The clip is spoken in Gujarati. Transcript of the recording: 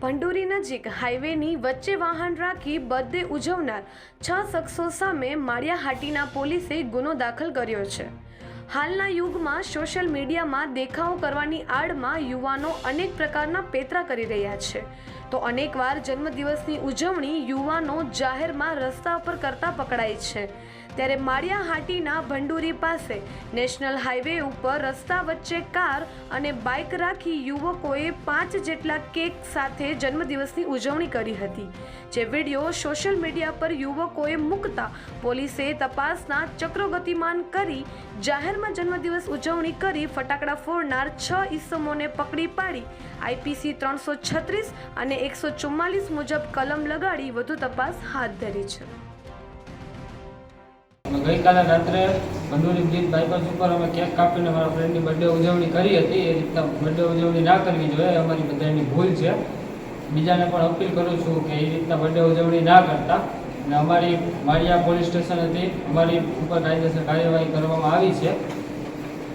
ભંડોરી નજીક હાઈવેની વચ્ચે વાહન રાખી બર્થડે ઉજવનાર છ શખ્સો સામે માળિયાહાટીના પોલીસે ગુનો દાખલ કર્યો છે. હાલના યુગમાં સોશિયલ મીડિયામાં દેખાવો કરવાની આડમાં યુવાનો અનેક પ્રકારના પેતરા કરી રહ્યા છે. તો અનેકવાર જન્મદિવસની ઉજવણી યુવાનો જાહેરમાં રસ્તા પર કરતા પકડાય છે. ત્યારે માળિયાહાટીના ભંડુરી પાસે નેશનલ હાઈવે ઉપર રસ્તા વચ્ચે કાર અને બાઇક રાખી યુવકોએ પાંચ જેટલા કેક સાથે જન્મદિવસની ઉજવણી કરી હતી. જે વીડિયો સોશિયલ મીડિયા પર યુવકોએ મૂકતા પોલીસે તપાસના ચક્રો ગતિમાન કરી જાહેરમાં જન્મદિવસ ઉજવણી કરી ફટાકડા ફોડનાર છ ઈસમોને પકડી પાડી. આઈપીસી ત્રણસો છત્રીસ અને એકસો ચુમ્માલીસ મુજબ કલમ લગાડી વધુ તપાસ હાથ ધરી છે. ગઈકાલે રાત્રે ભંડોરી બ્રિજ ઉપર અમે કેક કાપીને મારા ફ્રેન્ડની બર્થડે ઉજવણી કરી હતી. એ રીતના બર્થડે ઉજવણી ના કરવી જોઈએ અમારી બધાની ભૂલ છે. બીજાને પણ અપીલ કરું છું કે એ રીતના બર્થડે ઉજવણી ના કરતા. અને અમારી માળિયા પોલીસ સ્ટેશન હતી. અમારી ઉપર કાયદેસર કાર્યવાહી કરવામાં આવી છે.